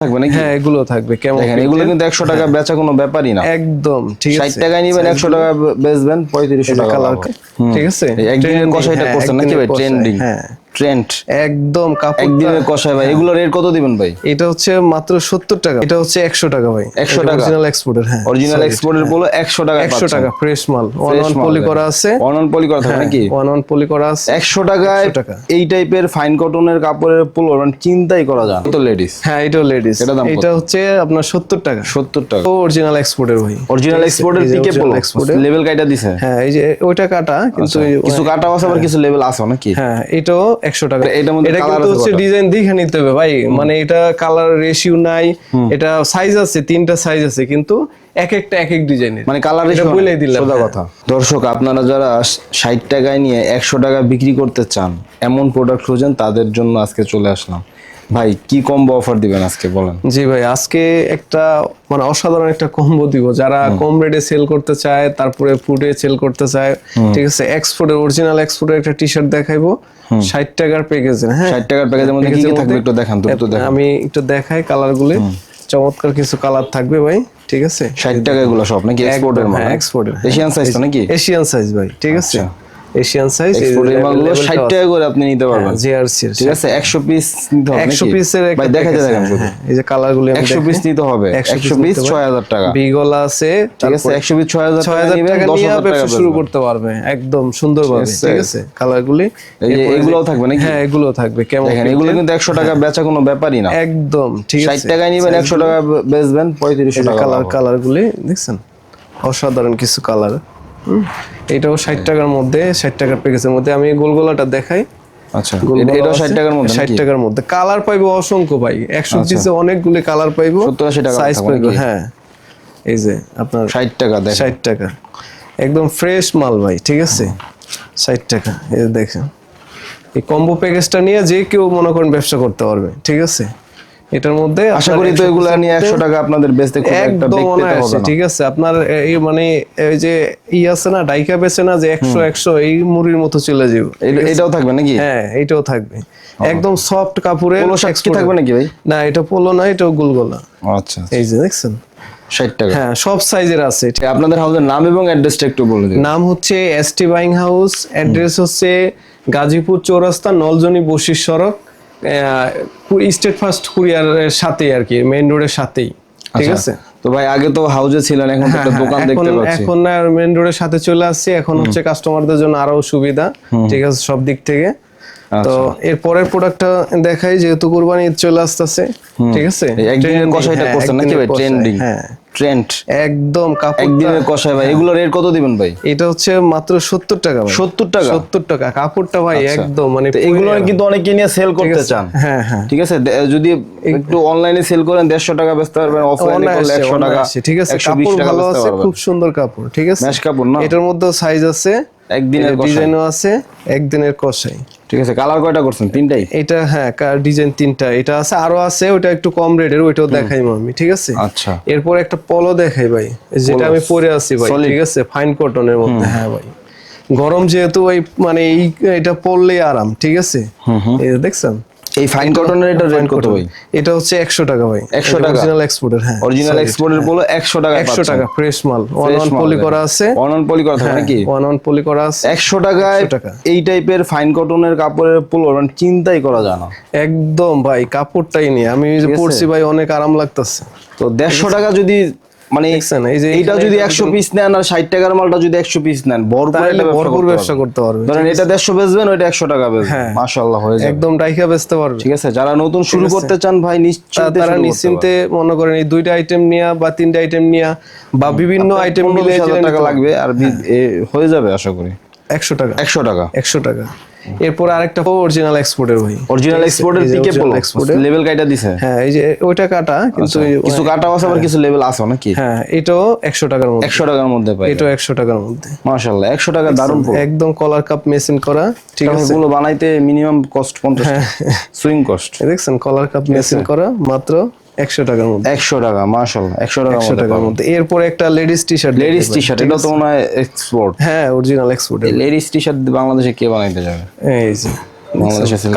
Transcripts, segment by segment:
থাকবে নাকি? হ্যাঁ এগুলো থাকবে কেমন দেখেন এগুলো কিন্তু একশো টাকা বেচা কোনো ব্যাপারই না। একদম ঠিক আছে। 60 টাকায় নিবেন একশো টাকা বেচবেন পঁয়ত্রিশশো টাকা কালার ঠিক আছে? একদিন কষাইটা হ্যাঁ, করছেন নাকি ভাই? ট্রেন্ডিং হ্যাঁ। ট্রেন্ড একদম কাপড় একদিনের কষাই ভাই। এগুলো রেট কত দিবেন ভাই? এটা হচ্ছে মাত্র সত্তর টাকা। এটা হচ্ছে একশো টাকা ভাই। 100 টাকা? অরিজিনাল এক্সপোর্টের হ্যাঁ। অরিজিনাল এক্সপোর্টের পোলো একশো টাকা একশো টাকা ফ্রেশ মাল। ওয়ান ওয়ান পলি করা আছে। অনন পলি করা থাকে নাকি? ওয়ান ওয়ান পলি করা আছে। একশো টাকায় 100 টাকা। এই টাইপের ফাইন কটনের কাপড়ের পোলো মানে চিন্তাই করা যায়। তো লেডিস হ্যাঁ এটাও লেডিস এটার দাম এটা হচ্ছে আপনার সত্তর টাকা। সত্তর টাকা। অরিজিনাল এক্সপোর্টের ভাই। অরিজিনাল এক্সপোর্টের পিকে পোলো লেভেল কাইটা দিছে। হ্যাঁ এই যে ওইটা কাটা কিন্তু এই- কিছু কাটা আছে আবার কিছু লেভেল আছে নাকি? হ্যাঁ এটাও একশো টাকা। এটা কিন্তু হচ্ছে ডিজাইন দেখে নিতে হবে ভাই। মানে এটা কালার রেশিও নাই এটা সাইজ আছে তিনটা সাইজ আছে কিন্তু এক একটা এক এক ডিজাইনের মানে কালার এটা বলে দিলাম, সোজা। কথা। দর্শক আপনারা যারা ষাট টাকায় নিয়ে একশো টাকা বিক্রি করতে চান এমন প্রোডাক্ট খুঁজেন তাদের জন্য আজকে চলে আসলাম। ভাই কি কম্বো অফার দিবেন আজকে বলেন। জি ভাই আজকে একটা মানে অসাধারণ একটা কম্বো দিব। যারা কম রেটে সেল করতে চায় তারপরে ফুডে সেল করতে চায় ঠিক আছে এক্সপোর্টের অরিজিনাল এক্সপোর্টের একটা টি শার্ট দেখাইবো ষাট টাকার প্যাকেজে হ্যাঁ? ষাট টাকার প্যাকেজের মধ্যে কি কি থাকবে একটু দেখান দ্রুত দেখান। আমি একটু দেখাই কালারগুলো চমৎকার কিছু কালার থাকবে ভাই ঠিক আছে? ষাট টাকা এগুলো সব নাকি এক্সপোর্টের এক্সপোর্টের এশিয়ান সাইজ তো নাকি? এশিয়ান সাইজ ভাই ঠিক আছে? এশিয়ান সাইজ এক্সপোর্টের মালগুলো ষাট টাকা করে আপনি নিতে পারবেন। জিআরসি ঠিক আছে একশো পিস নিতে হবে একশো নাকি? পিসের ভাই দেখাতে দেখেন এই যে কালারগুলো একশো পিস নিতে হবে একশো পিস ছয় হাজার টাকা। বিগলা আছে ঠিক আছে একশো পিস ছয় হাজার ছয় টাকা নিবেন টাকা শুরু করতে পারবে একদম সুন্দরভাবে ঠিক আছে। কালার গুলি এগুলোও থাকবে নাকি? হ্যাঁ এগুলো থাকবে কেমন দেখেন এগুলো কিন্তু একশো টাকা বেচা কোনো ব্যাপারই না। একদম ঠিক আছে। টাকায় নিবেন একশো টাকা বেচবেন পঁয়ত্রিশশো টাকা কালার কালার গুলি দেখছেন? অসাধারণ কিছু কালার এটাও ষাট টাকার মধ্যে ষাট টাকার প্যাকেজের মধ্যে। আমি গোলগোলাটা দেখাই। আচ্ছা এটাও ষাট টাকার মধ্যে ষাট টাকার মধ্যে। কালার পাইবো অসংখ্য ভাই। একশো পিসে অনেকগুলি কালার পাইবো। 70 টাকা সাইজ পাইবো হ্যাঁ। এই যে আপনার ষাট টাকা ষাট টাকা। একদম ফ্রেশ মাল ভাই ঠিক আছে? ষাট টাকা এই দেখেন। এই কম্বো প্যাকেজটা নিয়ে যে কেউ মনে করেন ব্যবসা করতে পারবে ঠিক আছে? এটার মধ্যে আশা করি তো 100 এগুলো নিয়ে একশো টাকা আপনাদের বেচতে খুব একটা বেগ পেতে হবে ঠিক আছে। আপনার এই মানে এই যে ই আছে না ডাইকা বেছে না যে একশো একশো এই মুড়ির মতো চলে যাবে। এটাও থাকবে নাকি? হ্যাঁ এইটাও থাকবে। একদম সফট কাপড়ে পোলো শার্ট কি থাকবে নাকি ভাই? না এটা পোলো না এটাও গোলগোলা আচ্ছা এই যে দেখছেন? ষাট টাকা। হ্যাঁ সব সাইজের আছে। আপনাদের হাউসের নাম এবং অ্যাড্রেসটা একটু বলে দিন। নাম হচ্ছে S T buying house address হচ্ছে গাজীপুর চৌরাস্তা নলজনী বশির সড়ক স্টেট ফার্স্ট কুরিয়ারের সাথে আর কি মেইন রোডের সাথেই ঠিক আচ্ছা। আছে? তো ভাই আগে তো হাউজে ছিলেন এখন একটা হ্যাঁ, দোকান এখন দেখতে পাচ্ছি। এখন আর মেইন রোডের সাথে চলে আসছি এখন হচ্ছে কাস্টমারদের জন্য আরও সুবিধা ঠিক আছে সব দিক থেকে। তো আচ্ছা। এর পরের প্রোডাক্টটা দেখাই যেহেতু কুরবানি ঈদ চলে আসতেছে ঠিক আছে? একদিনের কষাইটা হ্যাঁ, করছেন নাকি ভাই? ট্রেন্ডিং হ্যাঁ। ট্রেন্ড একদম কাপড় একদিনের কষাই ভাই। এগুলো রেট কত দিবেন ভাই? এটা হচ্ছে মাত্র সত্তর টাকা ভাই। সত্তর টাকা? সত্তর টাকা। কাপড়টা ভাই একদম মানে এগুলো কিন্তু অনেকে নিয়ে সেল করতে চান। হ্যাঁ হ্যাঁ। ঠিক আছে? যদি একটু অনলাইনে সেল করেন দেড়শো টাকা বেচতে পারবেন অফলাইনে করলে অনায়াসে, একশো টাকা অনায়াসে, ঠিক আছে কাপড় ভালো আছে খুব সুন্দর কাপড় ঠিক আছে? ম্যাশ কাপড় না? এটার মধ্যে সাইজ আছে একদিনের ডিজাইনও আছে একদিনের কষাই ঠিক আছে কালার কয়টা করছেন? তিনটাই? এটা হ্যাঁ কার ডিজাইন তিনটা। এটা আছে আরও আছে ওটা একটু কম রেটের ওইটাও দেখাই আমি ঠিক আছে? আচ্ছা। এরপর একটা পলো দেখাই ভাই যেটা আমি পরে আছি ভাই ঠিক আছে? ফাইন কটনের মধ্যে হ্যাঁ ভাই। গরম যেহেতু ওই মানে এই এটা পরলেই আরাম ঠিক আছে? দেখছেন? এই ফাইন কটনের এটা রেট কত ভাই এটা হচ্ছে একশো টাকা ভাই। 100 টাকা? অরিজিনাল এক্সপোর্টের হ্যাঁ। অরিজিনাল এক্সপোর্টের বলো একশো টাকা একশো টাকা ফ্রেশ মাল। ওয়ান ওয়ান পলি করা আছে। ওয়ান অনন পলি করা থাকে নাকি? ওয়ান ওয়ান পলি করা আছে। একশো টাকায় টাকা। এই টাইপের ফাইন কটনের কাপড়ের পোলো মানে চিন্তাই করা যায় না। একদম ভাই কাপড়টাই নিয়ে। আমি যে পরছি ভাই অনেক আরাম লাগতেছে। তো দেড়শো টাকা যদি মানে যদি একশো পিস নেন আর ষাট টাকার মালটা যদি একশো পিস নেন ভরপুর ব্যবসা করতে পারবে ধরেন এটা দেড়শো বেচবেন ওইটা একশো টাকা বেচবেন। হ্যাঁ। হয়ে যাবে। একদম রাইখা বেচতে পারবে। ঠিক আছে যারা নতুন শুরু করতে চান ভাই নিশ্চিন্তে তারা নিশ্চিন্তে মনে করেন এই দুইটা আইটেম নিয়া বা তিনটা আইটেম নিয়া বা বিভিন্ন আইটেম। মিলে টাকা লাগবে আর হয়ে যাবে আশা করি। একশো টাকা। একশো টাকা। একশো টাকা। এরপর আরেকটা অরিজিনাল এক্সপোর্টের ভাই অরিজিনাল এক্সপোর্টের পিকে পোলো লেভেল কাইটা দিছে? হ্যাঁ এই যে ওইটা কাটা কিন্তু কিছু কাটা আছে আবার কিছু লেভেল আছে নাকি? হ্যাঁ এটাও একশো টাকার মধ্যে। একশো টাকার মধ্যে পাই এটাও একশো টাকার মধ্যে। মাশাল্লাহ একশো টাকা দারুণ একদম কলার কাপ মেশিন করা ঠিক আছে? এগুলো বানাইতে মিনিমাম কস্ট পঞ্চাশ সুইং কস্ট দেখছেন কলার কাপ মেশিন করা মাত্র একশো টাকার মধ্যে। একশো টাকা মাশাল্লাহ একশো টাকার একশো মধ্যে টাকার মধ্যে। এরপর একটা ladies T shirt ladies T shirt এটা তো মনে হয় এক্সপোর্ট হ্যাঁ original export ladies T shirt বাংলাদেশে কে বানাইতে যাবে? এই যে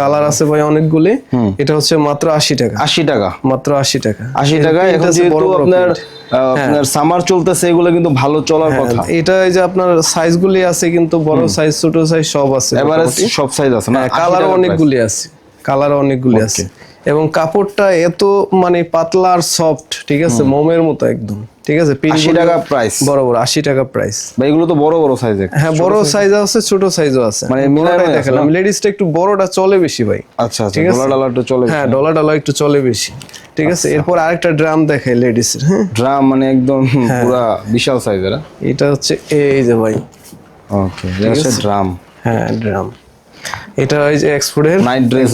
কালার আছে ভাই অনেকগুলি। এটা হচ্ছে মাত্র আশি টাকা। আশি টাকা? মাত্র আশি টাকা। আশি টাকা এখন যেহেতু আপনার আহ, আপনার সামার চলতেছে এগুলো কিন্তু ভালো চলার কথা। এটা এই যে আপনার সাইজ গুলি আছে কিন্তু বড় সাইজ ছোট সাইজ সব আছে এবারে সব সাইজ আছে না? কালার অনেকগুলি আছে। কালার অনেকগুলি আছে। এবং কাপড়টা এত মানে পাতলা আর সফট ঠিক আছে? মোমের মতো একদম ঠিক আছে? আশি টাকা প্রাইস বড় বড় আশি টাকা প্রাইস বা এগুলো তো বড় বড় সাইজের হ্যাঁ বড় সাইজ আছে ছোট সাইজও আছে। মানে আছে দেখালাম। লেডিসটা একটু বড়টা চলে বেশি ভাই। আচ্ছা আচ্ছা ঠিক আছে? ডলার ডলার তো চলে হ্যাঁ ডলার ডলার একটু চলে বেশি। ঠিক আছে? আচ্ছা। এরপর আরেকটা ড্রাম দেখাই লেডিসের হ্যাঁ? ড্রাম মানে একদম হ্যাঁ। পুরা বিশাল সাইজের এটা হচ্ছে এই যে ভাই। ওকে এটা ড্রাম হ্যাঁ ড্রাম এটা ওই যে এক্সপোর্টের নাইট ড্রেস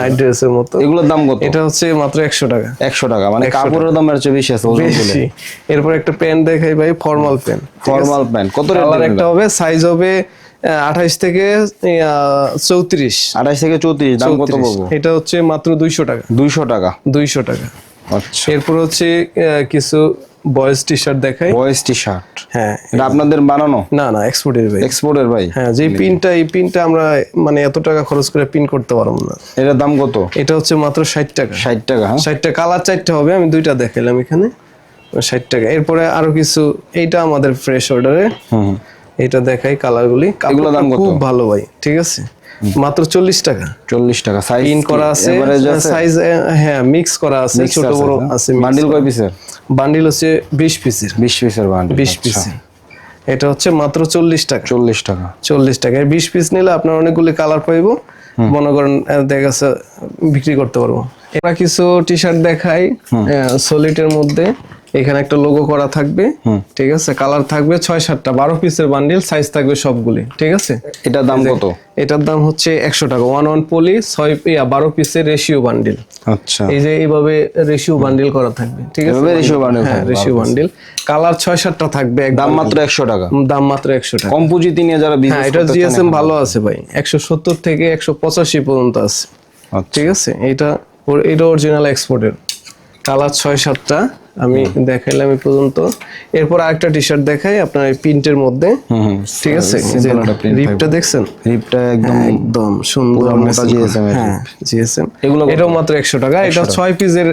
নাইট ড্রেসের মতো। এগুলোর দাম কত? এটা হচ্ছে মাত্র একশো টাকা। একশো টাকা মানে কাপড়ের দাম এর চেয়ে বেশি আছে ওজন বলে এরপর একটা প্যান্ট দেখাই ভাই ফর্মাল প্যান্ট ফর্মাল প্যান্ট কত রেট একটা হবে সাইজ হবে আঠাইশ থেকে চৌত্রিশ। আঠাইশ থেকে চৌত্রিশ দাম কত বলব? এটা হচ্ছে মাত্র দুইশো টাকা। দুইশো টাকা। দুইশো টাকা। আচ্ছা। এরপর হচ্ছে কিছু বয়েজ টি শার্ট দেখাই। বয়েস টি শার্ট হ্যাঁ। এটা আপনাদের বানানো? না না এক্সপোর্টের ভাই। এক্সপোর্টের ভাই? হ্যাঁ যে পিনটা এই পিনটা আমরা মানে এত টাকা খরচ করে পিন করতে পারব না। এটার দাম কত? এটা হচ্ছে মাত্র ষাট টাকা। ষাট টাকা হ্যাঁ? ষাটটা কালার চারটা হবে আমি দুইটা দেখাইলাম এখানে। ষাট টাকা। এরপরে আরও কিছু এইটা আমাদের ফ্রেশ অর্ডারে। এটা দেখাই কালারগুলি। এগুলোর দাম কত? খুব ভালো ভাই ঠিক আছে? মাত্র চল্লিশ টাকা। চল্লিশ টাকা সাইজ পিন করা আছে সাইজ হ্যাঁ মিক্স করা আছে ছোট বড় আছে বান্ডিল কয় পিসের বান্ডিল হচ্ছে বিশ পিসের বিশ পিসের বান্ডিল বিশ পিসের এটা হচ্ছে মাত্র চল্লিশ টাকা। চল্লিশ টাকা। চল্লিশ টাকা। বিশ পিস নিলে আপনার অনেকগুলি কালার পাইবো। মনে করেন দেখা গেছে বিক্রি করতে পারব। এবার কিছু টি শার্ট দেখাই সলিটের মধ্যে। এখানে একটা লোগো করা থাকবে ঠিক আছে? কালার থাকবে ছয় সাতটা বারো পিসের বান্ডিল সাইজ থাকবে সবগুলি ঠিক আছে? এটার দাম কত? এটার দাম হচ্ছে একশো টাকা। ওয়ান ওয়ান পলি ছয় বারো পিসের রেশিও বান্ডিল আচ্ছা। এই যে এইভাবে রেশিও বান্ডিল করা থাকবে ঠিক আছে? ratio bundle হ্যাঁ রেশিও বান্ডিল কালার ছয় সাতটা থাকবে দাম মাত্র একশো টাকা। দাম মাত্র একশো টাকা। কম পুঁজিতে নিয়ে যারা হ্যাঁ এটা জিএসএম ভালো আছে ভাই। একশো সত্তর থেকে একশো পঁচাশি পর্যন্ত আছে। আচ্ছা। ঠিক আছে? এটা এটা অরিজিনাল এক্সপোর্টের কালার ছয় সাতটা আমি দেখাইলাম এই পর্যন্ত। এরপর আরেকটা টি শার্ট দেখাই আপনার এই প্রিন্টের মধ্যে। ঠিক আছে? রিপটা দেখছেন? রিপটা একদম একদম সুন্দর মোটা এর হ্যাঁ জিএসএম এগুলো এটাও মাত্র একশো টাকা। এটা ছয় পিসের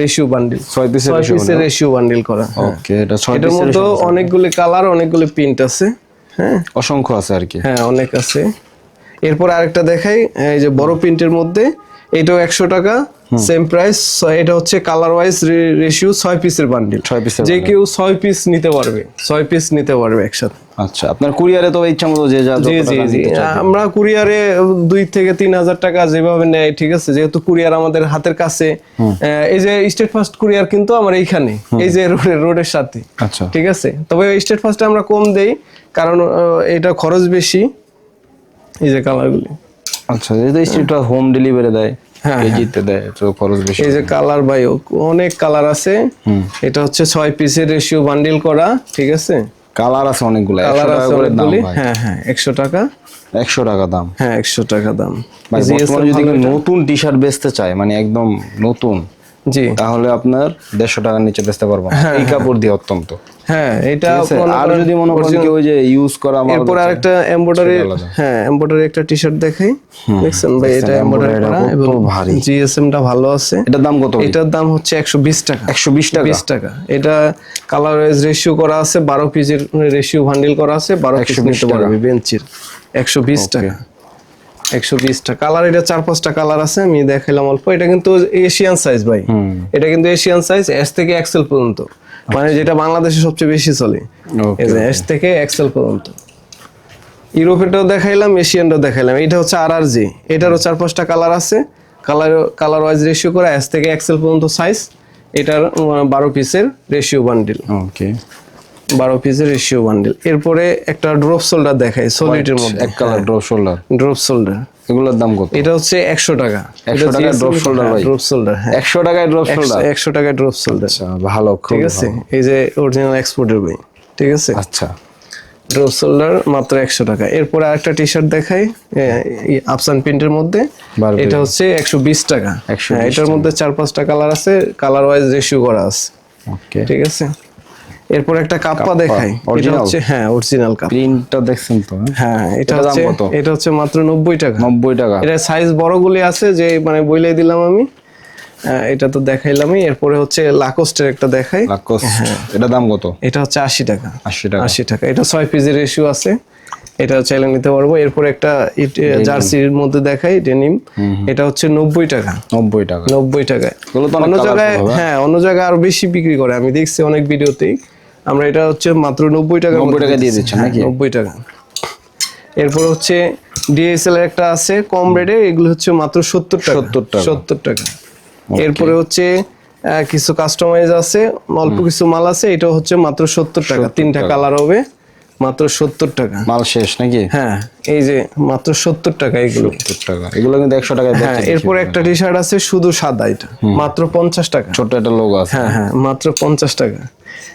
রেশিও বান্ডিল ছয় পিসের ছয় পিসের রেশিও বান্ডিল করা। হ্যাঁ। ওকে এটা ছয় এটার পিসের মধ্যে অনেকগুলি কালার অনেকগুলি প্রিন্ট আছে। হ্যাঁ। অসংখ্য আছে আর কি। হ্যাঁ অনেক আছে। এরপর আরেকটা দেখাই। এই যে বড় প্রিন্টের মধ্যে এটাও একশো টাকা। সেম প্রাইস এটা হচ্ছে কালার ওয়াইজ রেশিও ছয় পিসের বান্ডিল ছয় পিসের যে কেউ ছয় পিস নিতে পারবে ছয় পিস নিতে পারবে একসাথে। আচ্ছা আপনার কুরিয়ারে তো ইচ্ছা মতো যে যা জি জি জি। আমরা কুরিয়ারে দুই থেকে তিন হাজার টাকা যেভাবে নেয় ঠিক আছে? যেহেতু কুরিয়ার আমাদের হাতের কাছে এই যে স্টেট ফার্স্ট কুরিয়ার কিন্তু আমার এইখানে এই যে রোডের রোডের সাথে আচ্ছা। ঠিক আছে? তবে স্টেট ফার্স্টে আমরা কম দেই কারণ এটা খরচ বেশি এই যে কালারগুলি আচ্ছা যেহেতু স্ট্রিটটা হোম ডেলিভারি দেয় কেজিতে দেয় তো খরচ বেশি এই যে কালার ভাই অনেক কালার আছে। এটা হচ্ছে ছয় পিসের রেশিও বান্ডিল করা ঠিক আছে? কালার আছে অনেকগুলো কালার আছে অনেকগুলি। হ্যাঁ হ্যাঁ একশো টাকা। একশো টাকা দাম। হ্যাঁ একশো টাকা দাম। যদি। নতুন টি শার্ট বেচতে চায় মানে একদম নতুন জি। তাহলে আপনার দেড়শো টাকার নিচে বেচতে পারব। এই কাপড় দিয়ে অত্যন্ত। হ্যাঁ এটা আর যদি মনে করেন কেউ যে ইউজ করা এরপর আরেকটা এমব্রয়ডারি হ্যাঁ এমব্রয়ডারি একটা টি শার্ট দেখাই দেখছেন ভাই এটা এমব্রয়ডারি করা এবং ভারী। জিএসএম টা ভালো আছে। এটার দাম কত এটার দাম হচ্ছে একশো বিশ টাকা। একশো বিশ টাকা? বিশ টাকা। এটা কালার ওয়াইজ রেশিও করা আছে বারো পিসের রেশিও বান্ডিল করা আছে বারো পিস নিতে পারবে বেঞ্চির। একশো বিশ টাকা। একশো বিশ টাকা কালার এটা চার পাঁচটা কালার আছে আমি দেখাইলাম অল্প। এটা কিন্তু এশিয়ান সাইজ ভাই। এটা কিন্তু এশিয়ান সাইজ এস থেকে এক্সেল পর্যন্ত। মানে যেটা বাংলাদেশে সবচেয়ে বেশি চলে। এস থেকে এক্সেল পর্যন্ত। ইউরোপেরটাও দেখাইলাম এশিয়ানটাও দেখাইলাম। এটা হচ্ছে আর আর জি এটারও চার পাঁচটা কালার আছে। কালার কালার ওয়াইজ রেশিও করে এস থেকে এক্সেল পর্যন্ত সাইজ এটার বারো পিসের রেশিও বান্ডিল ওকে বারো পিসের রেশিও বান্ডিল এরপরে একটা ড্রপ শোল্ডার দেখাই সলিডের মধ্যে। এক colour drop shoulder drop shoulder এগুলোর দাম কত? এটা হচ্ছে একশো টাকা। 100 টাকায় drop shoulder ভাই? ড্রপ শোল্ডার হ্যাঁ। একশো টাকায় ড্রপ শোল্ডার একশো টাকা ড্রপ শোল্ডার আচ্ছা ভালো ঠিক আছে? এই যে অরিজিনাল এক্সপোর্টের বই ঠিক আছে? আচ্ছা। ড্রপ শোল্ডার মাত্র একশো টাকা। এরপরে আরেকটা টি শার্ট দেখাই আফসান প্রিন্টের মধ্যে। এটা হচ্ছে একশো বিশ টাকা। 120 হ্যাঁ, এটার মধ্যে চার পাঁচটা কালার আছে কালার ওয়াইজ রেশিও করা আছে। ঠিক আছে? এরপর একটা কাপ্পা দেখাই। এটা হচ্ছে হ্যাঁ অরিজিনাল কাপ প্রিন্টটা দেখছেন তো হ্যাঁ? হ্যাঁ এটা হচ্ছে? এটা হচ্ছে মাত্র নব্বই টাকা। নব্বই টাকা। এটা সাইজ বড়গুলি আছে যে মানে বইলাই দিলাম আমি। এটা তো দেখাইলামই। এরপরে হচ্ছে লাকোস্টের একটা দেখাই। লাকোস এটা দাম কত? এটা হচ্ছে আশি টাকা। আশি টাকা। আশি টাকা। এটা ছয় পিসের রেশিও আছে। এটা চাইলে নিতে পারব। এরপর একটা জার্সির মধ্যে দেখাই ডেনিম এটা হচ্ছে নব্বই টাকা। নব্বই টাকা। নব্বই অনেক অন্য জায়গায় হ্যাঁ? অন্য জায়গায় আরও বেশি বিক্রি করে। আমি দেখছি অনেক ভিডিওতেই আমরা এটা হচ্ছে মাত্র নব্বই টাকা 90 টাকা দিয়ে দিচ্ছেন নাকি? নব্বই টাকা। এরপর হচ্ছে ডিএসএল এর একটা আছে কম রেটে এগুলো হচ্ছে মাত্র সত্তর টাকা। 70 টাকা। সত্তর টাকা। এরপরে হচ্ছে কিছু কাস্টমাইজ আছে অল্প কিছু মাল আছে এটা হচ্ছে মাত্র সত্তর টাকা। তিনটা কালার হবে মাত্র সত্তর টাকা। মাল শেষ নাকি? হ্যাঁ এই যে মাত্র সত্তর টাকা এগুলো। সত্তর টাকা। এগুলো কিন্তু একশো টাকা হ্যাঁ এরপর একটা টি শার্ট আছে শুধু সাদা এটা। মাত্র পঞ্চাশ টাকা। ছোট একটা লোক আছে। হ্যাঁ হ্যাঁ মাত্র পঞ্চাশ টাকা।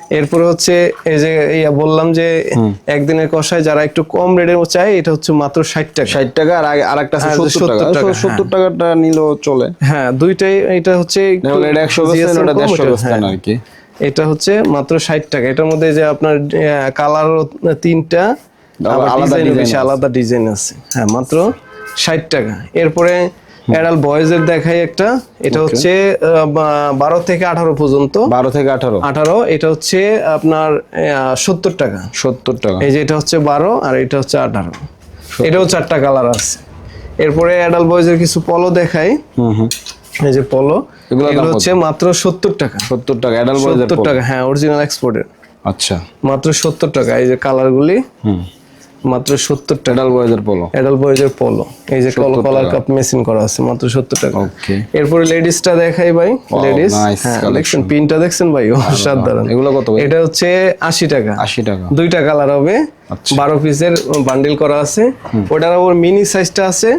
এরপরে হচ্ছে এই যে ইয়া বললাম যে একদিনের কষায় যারা একটু কম রেটে চায় এটা হচ্ছে মাত্র ষাট টাকা। ষাট টাকা আর আগে- আর একটা হ্যাঁ, সত্তর টাকা। 70 টাকা, হ্যাঁ। সত্তর টাকাটা নিলেও চলে। হ্যাঁ দুইটাই এটা হচ্ছে একশো বেচতেন হ্যাঁ। আর কি? এটা হচ্ছে মাত্র ষাট টাকা। এটার মধ্যে যে আপনার কালার তিনটা আলাদা ডিজাইন আছে। হ্যাঁ মাত্র ষাট টাকা। এরপরে অ্যাডাল বয়েজের দেখাই একটা। এটা হচ্ছে বারো থেকে আঠারো পর্যন্ত। বারো থেকে আঠারো। আঠারো এটা হচ্ছে আপনার সত্তর টাকা। সত্তর টাকা। এই যে এটা হচ্ছে বারো আর এটা হচ্ছে আঠারো। এটাও চারটা কালার আছে। এরপরে অ্যাডাল বয়েজের কিছু পলো দেখাই। হুম হুম। এই যে পলো এগুলো হচ্ছে মাত্র সত্তর টাকা। সত্তর টাকা অ্যাডাল বয়েজের সত্তর টাকা হ্যাঁ অরিজিনাল এক্সপোর্টের আচ্ছা। মাত্র সত্তর টাকা এই যে কালারগুলি। হুম। মাত্র সত্তর টাকা অ্যাডাল বয়েজের পোলো। অ্যাডাল বয়েজের পলো। এই যে 70 কলার কাপ মেশিন করা আছে মাত্র সত্তর টাকা ওকে এরপরে লেডিসটা দেখাই ভাই লেডিস। nice হ্যাঁ পিনটা দেখছেন ভাই? অসাধারণ এগুলো কত এটা হচ্ছে আশি টাকা। আশি টাকা। দুইটা কালার হবে। আচ্ছা। বারো পিসের বান্ডিল করা আছে। ওটার আবার মিনি সাইজটা আছে।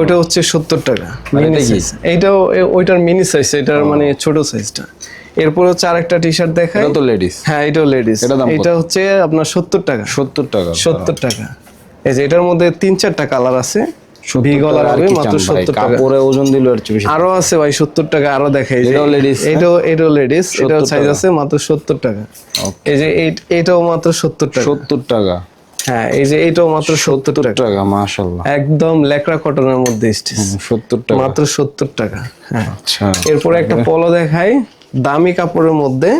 ওটা হচ্ছে সত্তর টাকা। মিনি সাইজ এইটাও ওইটার মিনি সাইজ এটার মানে ছোট সাইজটা এরপর হচ্ছে আরেকটা টি শার্ট দেখাই। এটা তো লেডিস হ্যাঁ এটাও লেডিস? এটা হচ্ছে আপনার সত্তর টাকা। সত্তর টাকা। সত্তর টাকা। এই যে এটার মধ্যে তিন চারটা কালার আছে। আর আছে ভাই সত্তর টাকা আরও দেখাই এটাও হ্যাঁ? এটাও এটাও লেডিস এটাও সাইজ আছে মাত্র সত্তর টাকা। এই যে এই- এটাও মাত্র সত্তর টাকা। সত্তর টাকা। হ্যাঁ এই যে এটাও মাত্র সত্তর টাকা। মাশাল্লাহ একদম লেকড়া কটনের মধ্যে স্টিচ। সত্তর টাকা। মাত্র সত্তর টাকা হ্যাঁ। আচ্ছা। এরপরে একটা পলো দেখাই। দামি কাপড়ের মধ্যে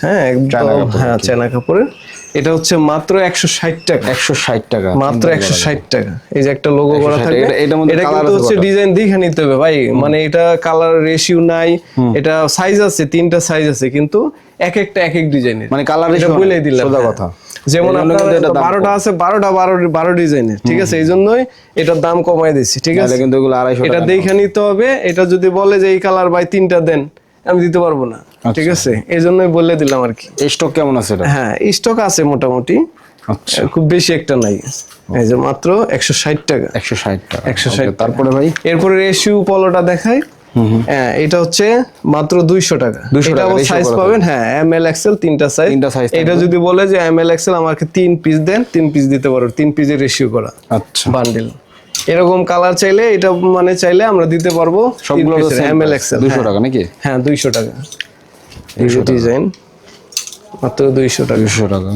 হ্যাঁ একদম হ্যাঁ চেনা কাপড়ের। এটা হচ্ছে মাত্র একশো ষাট টাকা। একশো ষাট টাকা মাত্র একশো ষাট টাকা। এই যে একটা লোগো করা 160 থাকবে এটা- কিন্তু হচ্ছে ডিজাইন দেখে নিতে হবে ভাই। মানে এটা কালার রেশিও নাই এটা সাইজ আছে তিনটা সাইজ আছে কিন্তু এক একটা এক এক ডিজাইনের মানে কালার এটা বলেই দিলাম। সোজা। কথা। যেমন আপনার বারোটা আছে বারোটা বারো বারো ডিজাইনের ঠিক আছে? এই জন্যই এটার দাম কমাই দিচ্ছি ঠিক আছে? কিন্তু এগুলো আড়াইশো এটা দেখে নিতে হবে এটা যদি বলে যে এই কালার ভাই তিনটা দেন আমি দিতে পারব না। ঠিক আছে? এই জন্যই বলে দিলাম আর কি। স্টক কেমন আছে হ্যাঁ স্টক আছে মোটামুটি। আচ্ছা। খুব বেশি একটা নাই। এই যে মাত্র একশো ষাট টাকা। একশো ষাট টাকা। 160 Okay, তারপরে ভাই? এরপরে রেশিও পলোটা দেখাই। হ্যাঁ এটা হচ্ছে মাত্র দুইশো টাকা। 200 এটা টাকা, সাইজ পাবেন? হ্যাঁ এম এল এক্সেল তিনটা সাইজ তিনটা size এটা যদি বলে যে এম এল এক্সেল আমাকে তিন পিস দেন তিন পিস দিতে পারো। তিন পিসের রেশিও করা। আচ্ছা। বান্ডেল এরকম কালার চাইলে এটা মানে চাইলে আমরা দিতে পারব সবগুলো এম এল এক্সেল দুশো টাকা নাকি? হ্যাঁ দুইশো টাকা। দুইশো ডিজাইন মাত্র দুইশো টাকা। দুশো টাকা।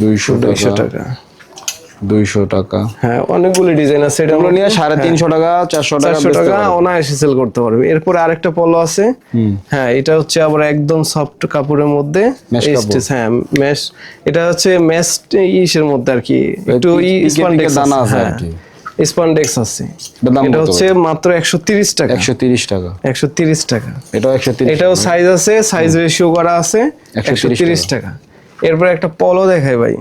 দুইশো দুইশো টাকা। টাকা দুইশো টাকা। হ্যাঁ অনেকগুলো ডিজাইন আছে। এটা নিয়ে সাড়ে তিনশো টাকা চারশো টাকা চারশো টাকা অনায়াসে সেল করতে পারবে। এরপরে আরেকটা পলো আছে। হ্যাঁ এটা হচ্ছে আবার একদম সফট কাপড়ের মধ্যে এই হ্যাঁ মেশ এটা হচ্ছে মেশ ইসের মধ্যে আর কি। একটু দানা আছে হ্যাঁ। আর কি। স্পান্ডেক্স আছে। এটা হচ্ছে মাত্র একশো তিরিশ টাকা। একশো তিরিশ টাকা। একশো তিরিশ টাকা। এটাও একশো তিরিশ এটাও সাইজ আছে সাইজ রেশিও করা আছে 130 টাকা। এরপর একটা পলো দেখাই ভাই।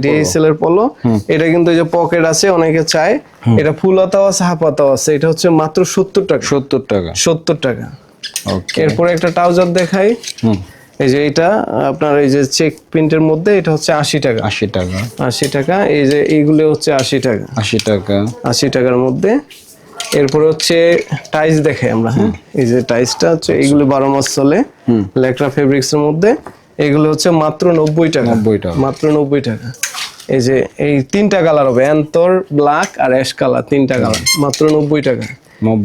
ডিএসএল এর পলো এটা কিন্তু যে পকেট আছে অনেকে চায়। এটা ফুল হাতাও আছে হাফ হাতাও আছে। এটা হচ্ছে মাত্র সত্তর টাকা। সত্তর টাকা। সত্তর টাকা। ওকে এরপরে একটা ট্রাউজার দেখাই। হুম। এই যে এটা আপনার এই যে চেক প্রিন্টের মধ্যে এটা হচ্ছে আশি টাকা। আশি টাকা। আশি টাকা এই যে এইগুলো হচ্ছে আশি টাকা। আশি টাকা। আশি টাকার মধ্যে এরপরে হচ্ছে টাইস দেখাই আমরা হ্যাঁ? এই যে টাইসটা হচ্ছে এইগুলো বারো মাস চলে। লেকরা ফেব্রিক্স এর মধ্যে এগুলো হচ্ছে মাত্র নব্বই টাকা। নব্বই টাকা। মাত্র নব্বই টাকা। এই যে এই তিনটা কালার হবে অ্যান্তর ব্ল্যাক আর অ্যাশ কালার তিনটা কালার মাত্র নব্বই টাকা।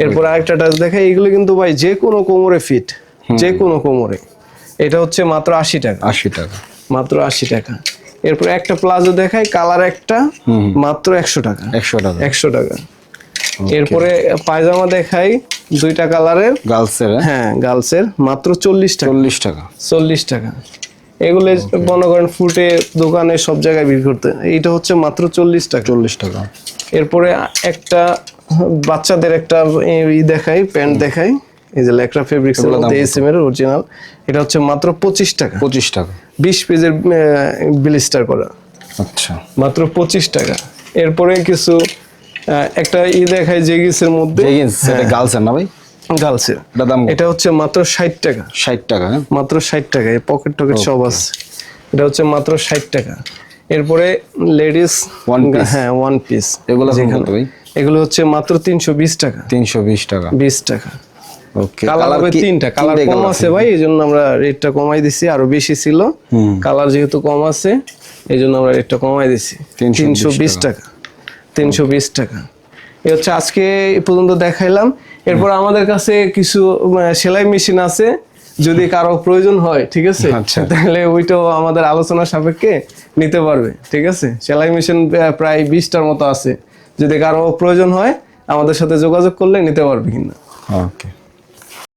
এরপর আরেকটা টাচ দেখে এগুলো কিন্তু ভাই যে কোনো কোমরে ফিট যে কোনো কোমরে। এটা হচ্ছে মাত্র আশি টাকা। আশি টাকা। মাত্র আশি টাকা। এরপর একটা প্লাজো দেখাই কালার একটা মাত্র একশো টাকা। একশো টাকা। একশো টাকা। এরপরে পায়জামা দেখাই দুইটা কালারের। গার্লসের হ্যাঁ? গার্লসের মাত্র চল্লিশ টাকা। চল্লিশ টাকা। চল্লিশ টাকা। এগুলো মনে করেন ফুটে দোকানে সব জায়গায় বিক্রি করতে। এইটা হচ্ছে মাত্র চল্লিশ টাকা। চল্লিশ টাকা। এরপরে একটা বাচ্চাদের একটা ই দেখাই প্যান্ট দেখাই। এই যে লেকরা ফেব্রিক্স এর মধ্যে এসএম এর অরিজিনাল এটা হচ্ছে মাত্র পঁচিশ টাকা। পঁচিশ টাকা। বিশ পেজের বিলিস্টার করা। আচ্ছা। মাত্র পঁচিশ টাকা। এরপরে কিছু একটা ই দেখাই জেগিসের মধ্যে। জেগিন্স সেটা গার্লসের না ভাই? গার্লসের এটা দাম এটা হচ্ছে মাত্র ষাট টাকা। ষাট টাকা হ্যাঁ? মাত্র ষাট টাকা। এই পকেট টকেট সব আছে। এটা হচ্ছে মাত্র ষাট টাকা। এরপরে লেডিস piece। হ্যাঁ ওয়ান পিস এগুলো এগুলো হচ্ছে মাত্র তিনশো বিশ টাকা। তিনশো বিশ টাকা। বিশ টাকা। ওকে কালার হবে তিনটা কালার কম আছে ভাই এই জন্য আমরা রেটটা কমাই দিছি আরও বেশি ছিল। কালার যেহেতু কম আছে এই জন্য আমরা রেটটা কমাই দিছি। 320 তিনশো বিশ টাকা। তিনশো বিশ টাকা। এই হচ্ছে আজকে পর্যন্ত দেখাইলাম। এরপর আমাদের কাছে কিছু সেলাই মেশিন আছে যদি কারও প্রয়োজন হয় ঠিক আছে? আচ্ছা। তাহলে ওইটাও আমাদের আলোচনা সাপেক্ষে নিতে পারবে ঠিক আছে? সেলাই মেশিন প্রায় বিশটার মতো আছে। যদি কারও প্রয়োজন হয় আমাদের সাথে যোগাযোগ করলে নিতে পারবে কিনা। ওকে